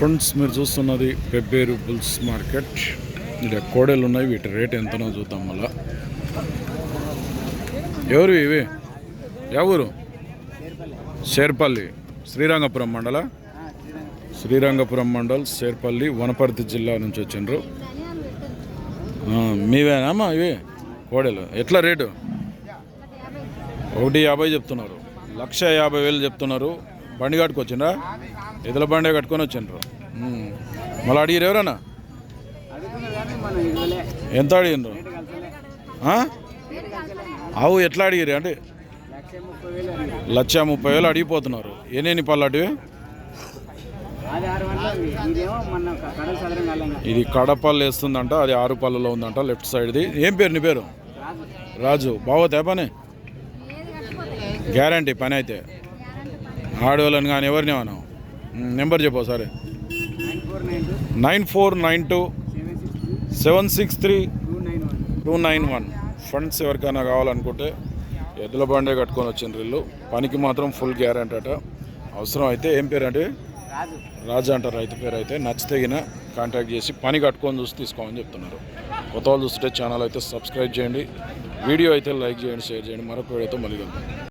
Friends మీరు చూస్తున్నది Pebbair bulls market. ఇక్కడ కోడలు ఉన్నాయి వీటి రేట్ ఎంతనో చూద్దాం మళ్ళా. ఎవరు ఇవి? ఎవరు శేర్పల్లి శ్రీరంగపురం మండల? శ్రీరంగపురం మండల్ శేర్పల్లి వనపర్తి జిల్లా నుంచి వచ్చిండ్రు. మీవేనామా ఇవి? కోడలు. ఎట్లా రేటు? ఒకటి యాభై చెప్తున్నారు. లక్ష యాభై వేలు చెప్తున్నారు. బండి కట్టుకొచ్చిండ్రా ఎదుల బండి కట్టుకొని వచ్చిండ్రు. మళ్ళీ అడిగిరు ఎవరన్నా? ఎంత అడిగిండ్రు? ఆవు ఎట్లా అడిగిరు అంటే లక్ష ముప్పై వేలు అడిగిపోతున్నారు. ఎన్ని పళ్ళు ఇది కడపల్లి వేస్తుందంట అది ఆరు పళ్ళలో ఉందంట లెఫ్ట్ సైడ్ది. ఏం పేరు నీ పేరు? రాజు. బాగోతే పని? గ్యారంటీ పని అయితే. ఆడవాళ్ళని కానీ ఎవరిని మనం? నెంబర్ చెప్పు సరే nine four nine two seven six three two nine one. Funds ఎవరికైనా కావాలనుకుంటే ఎద్దుల బండే కట్టుకొని వచ్చిండ్రు వీళ్ళు పనికి మాత్రం ఫుల్ గ్యారంటీ అట. అవసరం అయితే ఏం పేరు అంటే రాజు అంటారు రైతు పేరు అయితే నచ్చితే గిన కాంటాక్ట్ చేసి పని కట్టుకొని చూసి తీసుకోమని చెప్తున్నారు. కొత్త వాళ్ళు చూస్తుంటే ఛానల్ అయితే సబ్స్క్రైబ్ చేయండి. వీడియో అయితే లైక్ చేయండి షేర్ చేయండి. మరొక వీడియోతో మళ్ళీ